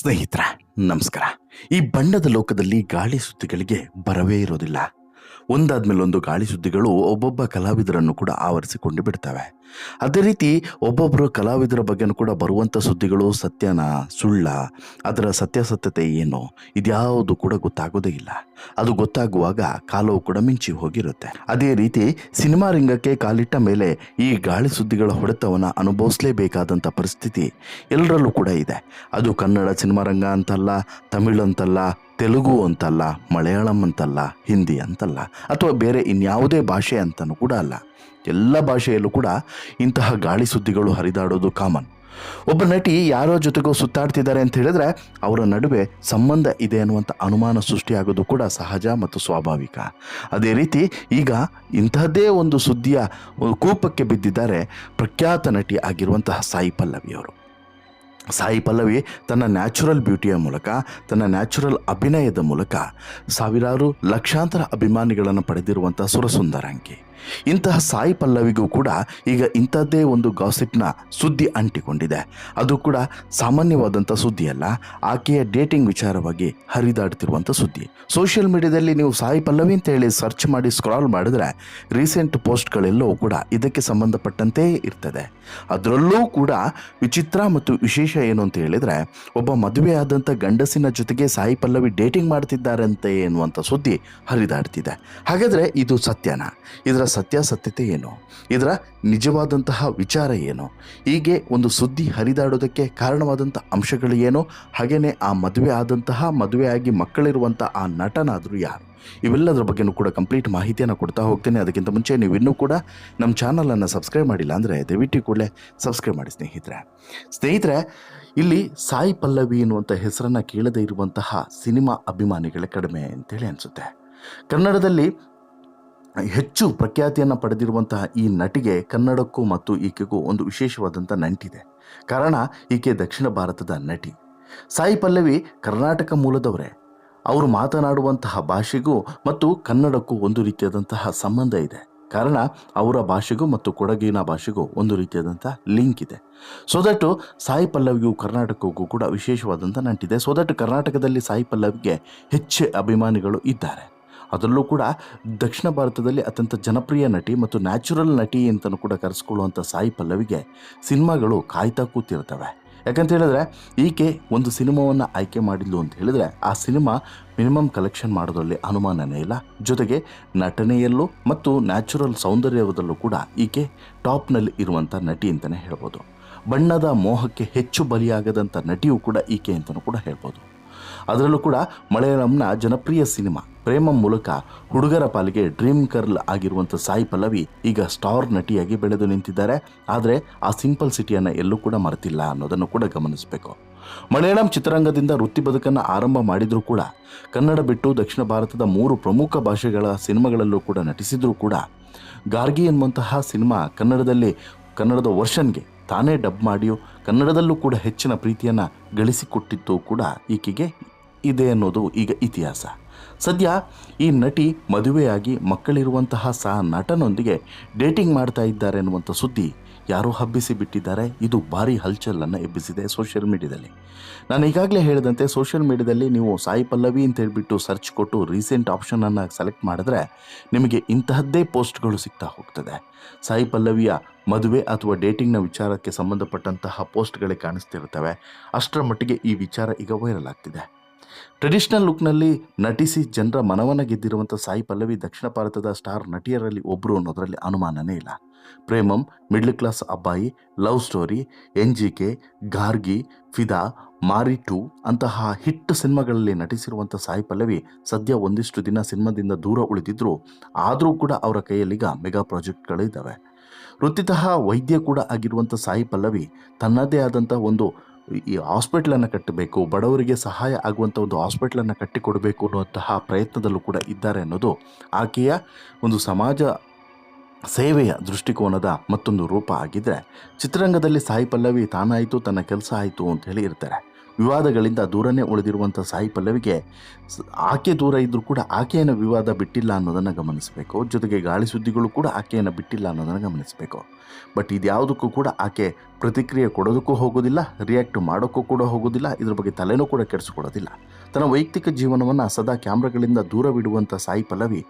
ಸ್ನೇಹಿತರ, ನಮಸ್ಕಾರ. ಈ ಬಣ್ಣದ ಲೋಕದಲ್ಲಿ ಗಾಳಿ ಸುದ್ದಿಗಳಿಗೆ ಬರವೇ ಇರೋದಿಲ್ಲ. ಒಂದಾದ್ಮೇಲೆ ಒಂದು ಗಾಳಿ ಸುದ್ದಿಗಳು ಒಬ್ಬೊಬ್ಬ ಕಲಾವಿದರನ್ನು ಕೂಡ ಆವರಿಸಿಕೊಂಡು ಬಿಡ್ತವೆ. ಅದೇ ರೀತಿ ಒಬ್ಬೊಬ್ಬರು ಕಲಾವಿದರ ಬಗ್ಗೆನೂ ಕೂಡ ಬರುವಂಥ ಸುದ್ದಿಗಳು, ಸತ್ಯನ ಸುಳ್ಳ, ಅದರ ಸತ್ಯಾಸತ್ಯತೆ ಏನು, ಇದ್ಯಾವುದು ಕೂಡ ಗೊತ್ತಾಗೋದೇ ಇಲ್ಲ. ಅದು ಗೊತ್ತಾಗುವಾಗ ಕಾಲವು ಕೂಡ ಮಿಂಚಿ ಹೋಗಿರುತ್ತೆ. ಅದೇ ರೀತಿ ಸಿನಿಮಾ ರಂಗಕ್ಕೆ ಕಾಲಿಟ್ಟ ಮೇಲೆ ಈ ಗಾಳಿ ಸುದ್ದಿಗಳ ಹೊಡೆತವನ್ನು ಅನುಭವಿಸಲೇಬೇಕಾದಂಥ ಪರಿಸ್ಥಿತಿ ಎಲ್ಲರಲ್ಲೂ ಕೂಡ ಇದೆ. ಅದು ಕನ್ನಡ ಸಿನಿಮಾ ರಂಗ ಅಂತಲ್ಲ, ತಮಿಳು ಅಂತಲ್ಲ, ತೆಲುಗು ಅಂತಲ್ಲ, ಮಲಯಾಳಂ ಅಂತಲ್ಲ, ಹಿಂದಿ ಅಂತಲ್ಲ, ಅಥವಾ ಬೇರೆ ಇನ್ಯಾವುದೇ ಭಾಷೆ ಅಂತಲೂ ಕೂಡ ಅಲ್ಲ. ಎಲ್ಲ ಭಾಷೆಯಲ್ಲೂ ಕೂಡ ಇಂತಹ ಗಾಳಿ ಸುದ್ದಿಗಳು ಹರಿದಾಡೋದು ಕಾಮನ್ ಒಬ್ಬ ನಟಿ ಯಾರೋ ಜೊತೆಗೂ ಸುತ್ತಾಡ್ತಿದ್ದಾರೆ ಅಂತ ಹೇಳಿದ್ರೆ ಅವರ ನಡುವೆ ಸಂಬಂಧ ಇದೆ ಅನ್ನುವಂಥ ಅನುಮಾನ ಸೃಷ್ಟಿಯಾಗೋದು ಕೂಡ ಸಹಜ ಮತ್ತು ಸ್ವಾಭಾವಿಕ. ಅದೇ ರೀತಿ ಈಗ ಇಂತಹದ್ದೇ ಒಂದು ಸುದ್ದಿಯ ಕೂಪಕ್ಕೆ ಬಿದ್ದಿದ್ದಾರೆ ಪ್ರಖ್ಯಾತ ನಟಿ ಆಗಿರುವಂತಹ ಸಾಯಿ ಪಲ್ಲವಿಯವರು ಸಾಯಿ ಪಲ್ಲವಿ ತನ್ನ ನ್ಯಾಚುರಲ್ ಬ್ಯೂಟಿಯ ಮೂಲಕ, ತನ್ನ ನ್ಯಾಚುರಲ್ ಅಭಿನಯದ ಮೂಲಕ ಸಾವಿರಾರು ಲಕ್ಷಾಂತರ ಅಭಿಮಾನಿಗಳನ್ನು ಪಡೆದಿರುವಂಥ ಸುರಸುಂದರಾಂಗಿ ಇಂತಹ ಸಾಯಿ ಪಲ್ಲವಿಗೂ ಕೂಡ ಈಗ ಇಂಥದ್ದೇ ಒಂದು ಗಾಸಿಪ್ನ ಸುದ್ದಿ ಅಂಟಿಕೊಂಡಿದೆ. ಅದು ಕೂಡ ಸಾಮಾನ್ಯವಾದಂಥ ಸುದ್ದಿ ಅಲ್ಲ ಆಕೆಯ ಡೇಟಿಂಗ್ ವಿಚಾರವಾಗಿ ಹರಿದಾಡ್ತಿರುವಂಥ ಸುದ್ದಿ. ಸೋಷಿಯಲ್ ಮೀಡಿಯಾದಲ್ಲಿ ನೀವು ಸಾಯಿ ಪಲ್ಲವಿ ಅಂತ ಹೇಳಿ ಸರ್ಚ್ ಮಾಡಿ ಸ್ಕ್ರಾಲ್ ಮಾಡಿದ್ರೆ ರೀಸೆಂಟ್ ಪೋಸ್ಟ್ಗಳೆಲ್ಲವೂ ಕೂಡ ಇದಕ್ಕೆ ಸಂಬಂಧಪಟ್ಟಂತೆ ಇರ್ತದೆ. ಅದರಲ್ಲೂ ಕೂಡ ವಿಚಿತ್ರ ಮತ್ತು ವಿಶೇಷ ಏನು ಅಂತ ಹೇಳಿದರೆ, ಒಬ್ಬ ಮದುವೆಯಾದಂಥ ಗಂಡಸಿನ ಜೊತೆಗೆ ಸಾಯಿ ಪಲ್ಲವಿ ಡೇಟಿಂಗ್ ಮಾಡ್ತಿದ್ದಾರಂತೆ ಎನ್ನುವಂಥ ಸುದ್ದಿ ಹರಿದಾಡ್ತಿದೆ. ಹಾಗಾದರೆ ಇದು ಸತ್ಯನಾ? ಇದರ ಸತ್ಯಾಸತ್ಯತೆ ಏನು? ಇದರ ನಿಜವಾದಂತಹ ವಿಚಾರ ಏನು? ಹೀಗೆ ಒಂದು ಸುದ್ದಿ ಹರಿದಾಡೋದಕ್ಕೆ ಕಾರಣವಾದಂಥ ಅಂಶಗಳು ಏನು? ಹಾಗೆಯೇ ಆ ಮದುವೆ ಆದಂತಹ, ಮದುವೆಯಾಗಿ ಮಕ್ಕಳಿರುವಂಥ ಆ ನಟನಾದರೂ ಯಾರು? ಇವೆಲ್ಲದರ ಬಗ್ಗೆನೂ ಕೂಡ ಕಂಪ್ಲೀಟ್ ಮಾಹಿತಿಯನ್ನು ಕೊಡ್ತಾ ಹೋಗ್ತೇನೆ. ಅದಕ್ಕಿಂತ ಮುಂಚೆ ನೀವು ಇನ್ನೂ ಕೂಡ ನಮ್ಮ ಚಾನಲನ್ನು ಸಬ್ಸ್ಕ್ರೈಬ್ ಮಾಡಿಲ್ಲ ಅಂದರೆ ದಯವಿಟ್ಟು ಕೂಡಲೇ ಸಬ್ಸ್ಕ್ರೈಬ್ ಮಾಡಿ ಸ್ನೇಹಿತರೆ. ಸ್ನೇಹಿತರೆ, ಇಲ್ಲಿ ಸಾಯಿ ಪಲ್ಲವಿ ಎನ್ನುವಂಥ ಹೆಸರನ್ನು ಕೇಳದೇ ಇರುವಂತಹ ಸಿನಿಮಾ ಅಭಿಮಾನಿಗಳೇ ಕಡಿಮೆ ಅಂತೇಳಿ ಅನಿಸುತ್ತೆ. ಕನ್ನಡದಲ್ಲಿ ಹೆಚ್ಚು ಪ್ರಖ್ಯಾತಿಯನ್ನು ಪಡೆದಿರುವಂತಹ ಈ ನಟಿಗೆ ಕನ್ನಡಕ್ಕೂ ಮತ್ತು ಈಕೆಗೂ ಒಂದು ವಿಶೇಷವಾದಂಥ ನಂಟಿದೆ. ಕಾರಣ, ಈಕೆ ದಕ್ಷಿಣ ಭಾರತದ ನಟಿ. ಸಾಯಿ ಪಲ್ಲವಿ ಕರ್ನಾಟಕ ಮೂಲದವರೇ. ಅವರು ಮಾತನಾಡುವಂತಹ ಭಾಷೆಗೂ ಮತ್ತು ಕನ್ನಡಕ್ಕೂ ಒಂದು ರೀತಿಯಾದಂತಹ ಸಂಬಂಧ ಇದೆ. ಕಾರಣ, ಅವರ ಭಾಷೆಗೂ ಮತ್ತು ಕೊಡಗಿನ ಭಾಷೆಗೂ ಒಂದು ರೀತಿಯಾದಂಥ ಲಿಂಕ್ ಇದೆ. ಸೊ ದಟ್ ಸಾಯಿ ಪಲ್ಲವಿಗೂ ಕರ್ನಾಟಕಕ್ಕೂ ಕೂಡ ವಿಶೇಷವಾದಂಥ ನಂಟಿದೆ. ಸೊ ದಟ್ ಕರ್ನಾಟಕದಲ್ಲಿ ಸಾಯಿ ಪಲ್ಲವಿಗೆ ಹೆಚ್ಚು ಅಭಿಮಾನಿಗಳು ಇದ್ದಾರೆ. ಅದರಲ್ಲೂ ಕೂಡ ದಕ್ಷಿಣ ಭಾರತದಲ್ಲಿ ಅತ್ಯಂತ ಜನಪ್ರಿಯ ನಟಿ ಮತ್ತು ನ್ಯಾಚುರಲ್ ನಟಿ ಅಂತಲೂ ಕೂಡ ಕರೆಸ್ಕೊಳ್ಳುವಂಥ ಸಾಯಿ ಪಲ್ಲವಿಗೆ ಸಿನಿಮಾಗಳು ಕಾಯ್ತಾ ಕೂತಿರ್ತವೆ. ಯಾಕಂತ ಹೇಳಿದ್ರೆ ಈಕೆ ಒಂದು ಸಿನಿಮಾವನ್ನು ಆಯ್ಕೆ ಮಾಡಿದ್ಲು ಅಂತ ಹೇಳಿದ್ರೆ ಆ ಸಿನಿಮಾ ಮಿನಿಮಮ್ ಕಲೆಕ್ಷನ್ ಮಾಡೋದ್ರಲ್ಲಿ ಅನುಮಾನನೇ ಇಲ್ಲ. ಜೊತೆಗೆ ನಟನೆಯಲ್ಲೂ ಮತ್ತು ನ್ಯಾಚುರಲ್ ಸೌಂದರ್ಯದಲ್ಲೂ ಕೂಡ ಈಕೆ ಟಾಪ್ನಲ್ಲಿ ಇರುವಂಥ ನಟಿ ಅಂತಲೇ ಹೇಳ್ಬೋದು. ಬಣ್ಣದ ಮೋಹಕ್ಕೆ ಹೆಚ್ಚು ಬಲಿಯಾಗದಂಥ ನಟಿಯೂ ಕೂಡ ಈಕೆ ಅಂತಲೂ ಕೂಡ ಹೇಳ್ಬೋದು. ಅದರಲ್ಲೂ ಕೂಡ ಮಲಯಾಳಂನ ಜನಪ್ರಿಯ ಸಿನಿಮಾ. ಪ್ರೇಮ ಮೂಲಕ ಹುಡುಗರ ಪಾಲಿಗೆ ಡ್ರೀಮ್ ಕರ್ಲ್ ಆಗಿರುವಂಥ ಸಾಯಿ ಪಲ್ಲವಿ ಈಗ ಸ್ಟಾರ್ ನಟಿಯಾಗಿ ಬೆಳೆದು ನಿಂತಿದ್ದಾರೆ. ಆದರೆ ಆ ಸಿಂಪಲ್ ಸಿಟಿಯನ್ನು ಎಲ್ಲೂ ಕೂಡ ಮರೆತಿಲ್ಲ ಅನ್ನೋದನ್ನು ಕೂಡ ಗಮನಿಸಬೇಕು. ಮಲಯಾಳಂ ಚಿತ್ರರಂಗದಿಂದ ವೃತ್ತಿ ಬದುಕನ್ನು ಆರಂಭ ಮಾಡಿದರೂ ಕೂಡ, ಕನ್ನಡ ಬಿಟ್ಟು ದಕ್ಷಿಣ ಭಾರತದ ಮೂರು ಪ್ರಮುಖ ಭಾಷೆಗಳ ಸಿನಿಮಾಗಳಲ್ಲೂ ಕೂಡ ನಟಿಸಿದರೂ ಕೂಡ, ಗಾರ್ಗಿ ಎನ್ನುವಂತಹ ಸಿನಿಮಾ ಕನ್ನಡದಲ್ಲಿ ಕನ್ನಡದ ವರ್ಷನ್ಗೆ ತಾನೇ ಡಬ್ ಮಾಡಿಯೋ ಕನ್ನಡದಲ್ಲೂ ಕೂಡ ಹೆಚ್ಚಿನ ಪ್ರೀತಿಯನ್ನು ಗಳಿಸಿಕೊಟ್ಟಿತ್ತು ಕೂಡ ಈಕೆಗೆ ಇದೆ ಅನ್ನೋದು ಈಗ ಇತಿಹಾಸ. ಸದ್ಯ ಈ ನಟಿ ಮದುವೆಯಾಗಿ ಮಕ್ಕಳಿರುವಂತಹ ಸಹ ನಟನೊಂದಿಗೆ ಡೇಟಿಂಗ್ ಮಾಡ್ತಾ ಇದ್ದಾರೆ ಅನ್ನುವಂಥ ಸುದ್ದಿ ಯಾರೋ ಹಬ್ಬಿಸಿ ಬಿಟ್ಟಿದ್ದಾರೆ. ಇದು ಭಾರಿ ಹಲ್ಚಲನ್ನು ಎಬ್ಬಿಸಿದೆ ಸೋಷಿಯಲ್ ಮೀಡಿಯಾದಲ್ಲಿ ನಾನು ಈಗಾಗಲೇ ಹೇಳಿದಂತೆ ಸೋಷಿಯಲ್ ಮೀಡಿಯಾದಲ್ಲಿ ನೀವು ಸಾಯಿ ಪಲ್ಲವಿ ಅಂತ ಹೇಳಿಬಿಟ್ಟು ಸರ್ಚ್ ಕೊಟ್ಟು ರೀಸೆಂಟ್ ಆಪ್ಷನನ್ನು ಸೆಲೆಕ್ಟ್ ಮಾಡಿದ್ರೆ ನಿಮಗೆ ಇಂತಹದ್ದೇ ಪೋಸ್ಟ್ಗಳು ಸಿಗ್ತಾ ಹೋಗ್ತದೆ. ಸಾಯಿ ಪಲ್ಲವಿಯ ಮದುವೆ ಅಥವಾ ಡೇಟಿಂಗ್ನ ವಿಚಾರಕ್ಕೆ ಸಂಬಂಧಪಟ್ಟಂತಹ ಪೋಸ್ಟ್ಗಳೇ ಕಾಣಿಸ್ತಿರ್ತವೆ ಅಷ್ಟರ ಮಟ್ಟಿಗೆ ಈ ವಿಚಾರ ಈಗ ವೈರಲ್ ಆಗ್ತಿದೆ. ಟ್ರೆಡಿಷನಲ್ ಲುಕ್ನಲ್ಲಿ ನಟಿಸಿ ಜನರ ಮನವನ್ನು ಗೆದ್ದಿರುವಂಥ ಸಾಯಿ ಪಲ್ಲವಿ ದಕ್ಷಿಣ ಭಾರತದ ಸ್ಟಾರ್ ನಟಿಯರಲ್ಲಿ ಒಬ್ಬರು ಅನ್ನೋದರಲ್ಲಿ ಅನುಮಾನನೇ ಇಲ್ಲ. Premam middle class Abbayi love story N G K, Gargi, Fidaa, Maari two ಅಂತಹ ಹಿಟ್ ಸಿನಿಮಾಗಳಲ್ಲಿ ನಟಿಸಿರುವಂಥ ಸಾಯಿ ಪಲ್ಲವಿ ಸದ್ಯ ಒಂದಿಷ್ಟು ದಿನ ಸಿನಿಮಾದಿಂದ ದೂರ ಉಳಿದಿದ್ದರು ಆದರೂ ಕೂಡ ಅವರ ಕೈಯಲ್ಲಿಗ ಮೆಗಾ ಪ್ರಾಜೆಕ್ಟ್ಗಳಿದ್ದಾವೆ. ವೃತ್ತಿತಃ ವೈದ್ಯ ಕೂಡ ಆಗಿರುವಂಥ ಸಾಯಿ ಪಲ್ಲವಿ ತನ್ನದೇ ಆದಂಥ ಒಂದು ಈ ಹಾಸ್ಪಿಟ್ಲನ್ನು ಕಟ್ಟಬೇಕು, ಬಡವರಿಗೆ ಸಹಾಯ ಆಗುವಂಥ ಒಂದು ಹಾಸ್ಪಿಟ್ಲನ್ನು ಕಟ್ಟಿಕೊಡಬೇಕು ಅನ್ನುವಂತಹ ಪ್ರಯತ್ನದಲ್ಲೂ ಕೂಡ ಇದ್ದಾರೆ ಅನ್ನೋದು ಆಕೆಯ ಒಂದು ಸಮಾಜ ಸೇವೆಯ ದೃಷ್ಟಿಕೋನದ ಮತ್ತೊಂದು ರೂಪ ಆಗಿದ್ದರೆ ಚಿತ್ರರಂಗದಲ್ಲಿ ಸಾಯಿ ಪಲ್ಲವಿ ತಾನಾಯಿತು, ತನ್ನ ಕೆಲಸ ಆಯಿತು ಅಂತ ಹೇಳಿ ಇರ್ತಾರೆ. ವಿವಾದಗಳಿಂದ ದೂರನೇ ಉಳಿದಿರುವಂಥ ಸಾಯಿ ಪಲ್ಲವಿಗೆ ಆಕೆ ದೂರ ಇದ್ದರೂ ಕೂಡ ಆಕೆಯನ್ನು ವಿವಾದ ಬಿಟ್ಟಿಲ್ಲ ಅನ್ನೋದನ್ನು ಗಮನಿಸಬೇಕು. ಜೊತೆಗೆ ಗಾಳಿ ಸುದ್ದಿಗಳು ಕೂಡ ಆಕೆಯನ್ನು ಬಿಟ್ಟಿಲ್ಲ ಅನ್ನೋದನ್ನು ಗಮನಿಸಬೇಕು. ಬಟ್ ಇದ್ಯಾವುದಕ್ಕೂ ಕೂಡ ಆಕೆ ಪ್ರತಿಕ್ರಿಯೆ ಕೊಡೋದಕ್ಕೂ ಹೋಗೋದಿಲ್ಲ ರಿಯಾಕ್ಟ್ ಮಾಡೋಕ್ಕೂ ಕೂಡ ಹೋಗೋದಿಲ್ಲ, ಇದ್ರ ಬಗ್ಗೆ ತಲೆನೂ ಕೂಡ ಕೆಡಿಸ್ಕೊಡೋದಿಲ್ಲ ತನ್ನ ವೈಯಕ್ತಿಕ ಜೀವನವನ್ನು ಸದಾ ಕ್ಯಾಮ್ರಾಗಳಿಂದ ದೂರವಿಡುವಂಥ ಸಾಯಿ ಪಲ್ಲವಿ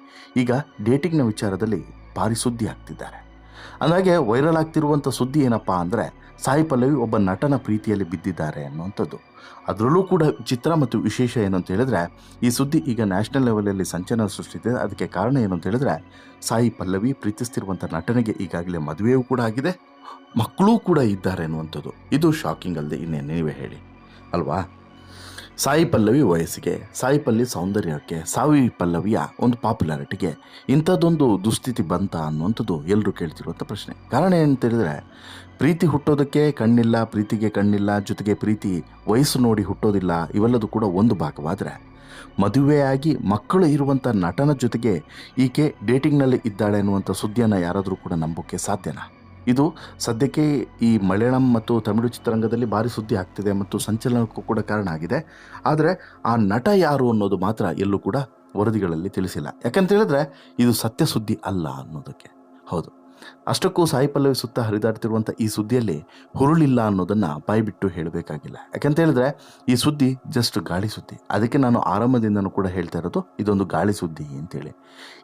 ಈಗ ಡೇಟಿಂಗ್ನ ವಿಚಾರದಲ್ಲಿ ಭಾರಿ ಸುದ್ದಿ ಆಗ್ತಿದ್ದಾರೆ. ಅಂದಾಗೆ ವೈರಲ್ ಆಗ್ತಿರುವಂಥ ಸುದ್ದಿ ಏನಪ್ಪ ಅಂದರೆ, ಸಾಯಿ ಪಲ್ಲವಿ ಒಬ್ಬ ನಟನ ಪ್ರೀತಿಯಲ್ಲಿ ಬಿದ್ದಿದ್ದಾರೆ ಅನ್ನುವಂಥದ್ದು. ಅದರಲ್ಲೂ ಕೂಡ ಚಿತ್ರ ಮತ್ತು ವಿಶೇಷ ಏನು ಹೇಳಿದ್ರೆ, ಈ ಸುದ್ದಿ ಈಗ ನ್ಯಾಷನಲ್ ಲೆವೆಲಲ್ಲಿ ಸಂಚಲನ ಸೃಷ್ಟಿಸಿದೆ ಅದಕ್ಕೆ ಕಾರಣ ಏನು ಅಂತ ಹೇಳಿದ್ರೆ, ಸಾಯಿ ಪಲ್ಲವಿ ಪ್ರೀತಿಸ್ತಿರುವಂಥ ನಟನೆಗೆ ಈಗಾಗಲೇ ಮದುವೆಯೂ ಕೂಡ ಆಗಿದೆ. ಮಕ್ಕಳೂ ಕೂಡ ಇದ್ದಾರೆ ಅನ್ನುವಂಥದ್ದು. ಇದು ಶಾಕಿಂಗ್ ಅಲ್ಲದೆ ಇನ್ನೇನು ನೀವೇ ಹೇಳಿ. ಅಲ್ವಾ? ಸಾಯಿ ಪಲ್ಲವಿ ವಯಸ್ಸಿಗೆ, ಸಾಯಿ ಪಲ್ಲಿ ಸೌಂದರ್ಯಕ್ಕೆ ಸಾವಿ ಪಲ್ಲವಿಯ ಒಂದು ಪಾಪ್ಯುಲಾರಿಟಿಗೆ ಇಂಥದ್ದೊಂದು ದುಸ್ಥಿತಿ ಬಂತ ಅನ್ನುವಂಥದ್ದು ಎಲ್ಲರೂ ಕೇಳ್ತಿರುವಂಥ ಪ್ರಶ್ನೆ. ಕಾರಣ ಏನು ಹೇಳಿದರೆ ಪ್ರೀತಿ ಹುಟ್ಟೋದಕ್ಕೆ ಕಣ್ಣಿಲ್ಲ, ಪ್ರೀತಿಗೆ ಕಣ್ಣಿಲ್ಲ, ಜೊತೆಗೆ ಪ್ರೀತಿ ವಯಸ್ಸು ನೋಡಿ ಹುಟ್ಟೋದಿಲ್ಲ, ಇವೆಲ್ಲದೂ ಕೂಡ ಒಂದು ಭಾಗವಾದರೆ ಮದುವೆಯಾಗಿ ಮಕ್ಕಳು ಇರುವಂಥ ನಟನ ಜೊತೆಗೆ ಈಕೆ ಡೇಟಿಂಗ್ನಲ್ಲಿ ಇದ್ದಾಳೆ ಅನ್ನುವಂಥ ಸುದ್ದಿಯನ್ನು ಯಾರಾದರೂ ಕೂಡ ನಂಬೋಕ್ಕೆ ಸಾಧ್ಯನಾ? ಇದು ಸದ್ಯಕ್ಕೆ ಈ ಮಲಯಾಳಂ ಮತ್ತು ತಮಿಳು ಚಿತ್ರರಂಗದಲ್ಲಿ ಭಾರಿ ಸುದ್ದಿ ಆಗ್ತಿದೆ ಮತ್ತು ಸಂಚಲನಕ್ಕೂ ಕೂಡ ಕಾರಣ ಆಗಿದೆ. ಆದರೆ ಆ ನಟ ಯಾರು ಅನ್ನೋದು ಮಾತ್ರ ಎಲ್ಲೂ ಕೂಡ ವರದಿಗಳಲ್ಲಿ ತಿಳಿಸಿಲ್ಲ. ಯಾಕಂತ ಹೇಳಿದ್ರೆ ಇದು ಸತ್ಯ ಸುದ್ದಿ ಅಲ್ಲ ಅನ್ನೋದಕ್ಕೆ. ಹೌದು. ಅಷ್ಟಕ್ಕೂ ಸಾಯಿ ಪಲ್ಲವಿ ಸುತ್ತ ಹರಿದಾಡ್ತಿರುವಂಥ ಈ ಸುದ್ದಿಯಲ್ಲಿ ಹುರುಳಿಲ್ಲ ಅನ್ನೋದನ್ನು ಬಾಯ್ಬಿಟ್ಟು ಹೇಳಬೇಕಾಗಿಲ್ಲ. ಯಾಕಂತ ಹೇಳಿದ್ರೆ ಈ ಸುದ್ದಿ ಜಸ್ಟ್ ಗಾಳಿ ಸುದ್ದಿ. ಅದಕ್ಕೆ ನಾನು ಆರಂಭದಿಂದನೂ ಕೂಡ ಹೇಳ್ತಾ ಇರೋದು ಇದೊಂದು ಗಾಳಿ ಸುದ್ದಿ ಅಂತೇಳಿ.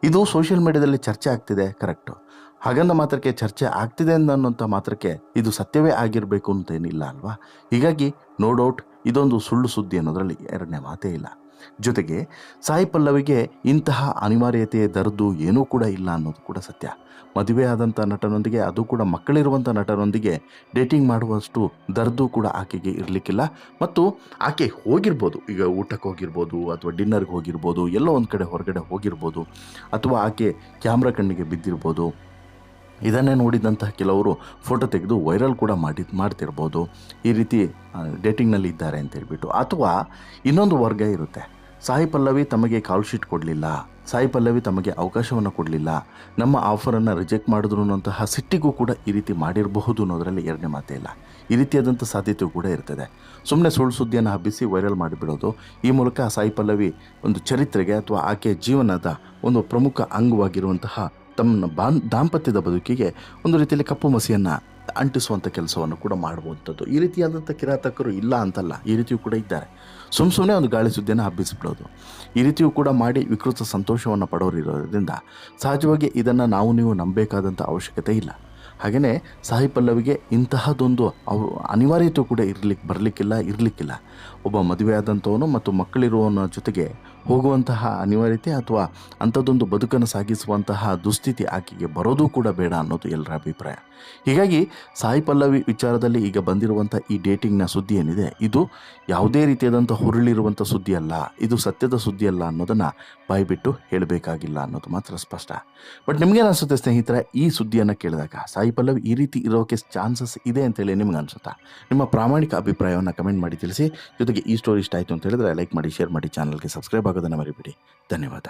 ಇದು ಸೋಷಿಯಲ್ ಮೀಡಿಯಾದಲ್ಲಿ ಚರ್ಚೆ ಆಗ್ತಿದೆ ಕರೆಕ್ಟು ಹಾಗಂದ ಮಾತ್ರಕ್ಕೆ ಚರ್ಚೆ ಆಗ್ತಿದೆ ಅನ್ನೋಂಥ ಮಾತ್ರಕ್ಕೆ ಇದು ಸತ್ಯವೇ ಆಗಿರಬೇಕು ಅಂತೇನಿಲ್ಲ ಅಲ್ವಾ? ಹೀಗಾಗಿ ನೋ ಡೌಟ್ ಇದೊಂದು ಸುಳ್ಳು ಸುದ್ದಿ ಅನ್ನೋದರಲ್ಲಿ ಎರಡನೇ ಮಾತೇ ಇಲ್ಲ. ಜೊತೆಗೆ ಸಾಯಿ ಪಲ್ಲವಿಗೆ ಇಂತಹ ಅನಿವಾರ್ಯತೆ ದರ್ದು ಏನೂ ಕೂಡ ಇಲ್ಲ ಅನ್ನೋದು ಕೂಡ ಸತ್ಯ. ಮದುವೆ ಆದಂಥ ನಟನೊಂದಿಗೆ ಅದು ಕೂಡ ಮಕ್ಕಳಿರುವಂಥ ನಟನೊಂದಿಗೆ ಡೇಟಿಂಗ್ ಮಾಡುವಷ್ಟು ದರ್ದು ಕೂಡ ಆಕೆಗೆ ಇರಲಿಕ್ಕಿಲ್ಲ. ಮತ್ತು ಆಕೆ ಹೋಗಿರ್ಬೋದು, ಈಗ ಊಟಕ್ಕೆ ಹೋಗಿರ್ಬೋದು ಅಥವಾ ಡಿನ್ನರ್ಗೆ ಹೋಗಿರ್ಬೋದು, ಎಲ್ಲೋ ಒಂದು ಕಡೆ ಹೊರಗಡೆ ಹೋಗಿರ್ಬೋದು ಅಥವಾ ಆಕೆ ಕ್ಯಾಮ್ರಾ ಕಣ್ಣಿಗೆ ಬಿದ್ದಿರ್ಬೋದು. ಇದನ್ನೇ ನೋಡಿದಂತಹ ಕೆಲವರು ಫೋಟೋ ತೆಗೆದು ವೈರಲ್ ಕೂಡ ಮಾಡಿ, ಮಾಡ್ತಿರ್ಬೋದು. ಈ ರೀತಿ ಡೇಟಿಂಗ್ನಲ್ಲಿ ಇದ್ದಾರೆ ಅಂತ ಹೇಳ್ಬಿಟ್ಟು. ಅಥವಾ ಇನ್ನೊಂದು ವರ್ಗ ಇರುತ್ತೆ. ಸಾಯಿ ಪಲ್ಲವಿ ತಮಗೆ ಕಾಲ್ ಶೀಟ್ ಕೊಡಲಿಲ್ಲ. ಸಾಯಿ ಪಲ್ಲವಿ ತಮಗೆ ಅವಕಾಶವನ್ನು ಕೊಡಲಿಲ್ಲ. ನಮ್ಮ ಆಫರನ್ನು ರಿಜೆಕ್ಟ್ ಮಾಡಿದ್ರು ಅನ್ನೋಂತಹ ಸಿಟ್ಟಿಗೂ ಕೂಡ ಈ ರೀತಿ ಮಾಡಿರಬಹುದು ಅನ್ನೋದರಲ್ಲಿ ಎರಡನೇ ಮಾತೇ ಇಲ್ಲ. ಈ ರೀತಿಯಾದಂಥ ಸಾಧ್ಯತೆಯೂ ಕೂಡ ಇರ್ತದೆ. ಸುಮ್ಮನೆ ಸುಳ್ಳು ಸುದ್ದಿಯನ್ನು ಹಬ್ಬಿಸಿ ವೈರಲ್ ಮಾಡಿಬಿಡೋದು ಈ ಮೂಲಕ ಸಾಯಿ ಪಲ್ಲವಿ ಒಂದು ಚರಿತ್ರೆಗೆ ಅಥವಾ ಆಕೆಯ ಜೀವನದ ಒಂದು ಪ್ರಮುಖ ಅಂಗವಾಗಿರುವಂತಹ ತಮ್ಮ ಬಾನ್, ದಾಂಪತ್ಯದ ಬದುಕಿಗೆ ಒಂದು ರೀತಿಯಲ್ಲಿ ಕಪ್ಪು ಮಸಿಯನ್ನು ಅಂಟಿಸುವಂಥ ಕೆಲಸವನ್ನು ಕೂಡ ಮಾಡುವಂಥದ್ದು. ಈ ರೀತಿಯಾದಂಥ ಕಿರಾತಕರು ಇಲ್ಲ ಅಂತಲ್ಲ, ಈ ರೀತಿಯೂ ಕೂಡ ಇದ್ದಾರೆ. ಸುಮ್ಮ ಸುಮ್ಮನೆ ಒಂದು ಗಾಳಿ ಸುದ್ದಿಯನ್ನು ಹಬ್ಬಿಸಿಬಿಡೋದು. ಈ ರೀತಿಯೂ ಕೂಡ ಮಾಡಿ ವಿಕೃತ ಸಂತೋಷವನ್ನು ಪಡೋರಿರೋದ್ರಿಂದ ಸಹಜವಾಗಿ ಇದನ್ನು ನಾವು ನೀವು ನಂಬಬೇಕಾದಂಥ ಅವಶ್ಯಕತೆ ಇಲ್ಲ. ಹಾಗೆಯೇ ಸಾಯಿ ಪಲ್ಲವಿಗೆ ಇಂತಹದೊಂದು ಅವ, ಅನಿವಾರ್ಯತೆ ಕೂಡ ಇರಲಿಕ್ಕೆ ಬರಲಿಕ್ಕಿಲ್ಲ, ಇರಲಿಕ್ಕಿಲ್ಲ. ಒಬ್ಬ ಮದುವೆಯಾದಂಥವನು ಮತ್ತು ಮಕ್ಕಳಿರುವವನ ಜೊತೆಗೆ ಹೋಗುವಂತಹ ಅನಿವಾರ್ಯತೆ ಅಥವಾ ಅಂಥದ್ದೊಂದು ಬದುಕನ್ನು ಸಾಗಿಸುವಂತಹ ದುಸ್ಥಿತಿ ಆಕೆಗೆ ಬರೋದು ಕೂಡ ಬೇಡ ಅನ್ನೋದು ಎಲ್ಲರ ಅಭಿಪ್ರಾಯ. ಹೀಗಾಗಿ ಸಾಯಿ ಪಲ್ಲವಿ ವಿಚಾರದಲ್ಲಿ ಈಗ ಬಂದಿರುವಂಥ ಈ ಡೇಟಿಂಗ್ನ ಸುದ್ದಿ ಏನಿದೆ? ಇದು ಯಾವುದೇ ರೀತಿಯಾದಂಥ ಹುರುಳಿರುವಂಥ ಸುದ್ದಿ ಅಲ್ಲ, ಇದು ಸತ್ಯದ ಸುದ್ದಿ ಅಲ್ಲ ಅನ್ನೋದನ್ನು ಬಾಯ್ಬಿಟ್ಟು ಹೇಳಬೇಕಾಗಿಲ್ಲ ಅನ್ನೋದು ಮಾತ್ರ ಸ್ಪಷ್ಟ. ಬಟ್ ನಿಮಗೇನು ಅನಿಸುತ್ತೆ ಸ್ನೇಹಿತರೆ, ಈ ಸುದ್ದಿಯನ್ನು ಕೇಳಿದಾಗ ಸಾಯಿ ಪಲ್ಲವಿ ಈ ರೀತಿ ಇರೋಕೆ ಚಾನ್ಸಸ್ ಇದೆ ಅಂತೇಳಿ ನಿಮ್ಗೆ ಅನಿಸುತ್ತಾ? ನಿಮ್ಮ ಪ್ರಾಮಾಣಿಕ ಅಭಿಪ್ರಾಯವನ್ನು ಕಮೆಂಟ್ ಮಾಡಿ ತಿಳಿಸಿ, ಜೊತೆಗೆ ಈ ಸ್ಟೋರಿ ಇಷ್ಟ ಆಯಿತು ಅಂತ ಹೇಳಿದ್ರೆ ಲೈಕ್ ಮಾಡಿ, ಶೇರ್ ಮಾಡಿ, ಚಾನಲ್ಗೆ ಸಬ್ಸ್ಕ್ರೈಬ್ ಆಗೋದನ್ನು ಮರಿಬೇಡಿ ಧನ್ಯವಾದ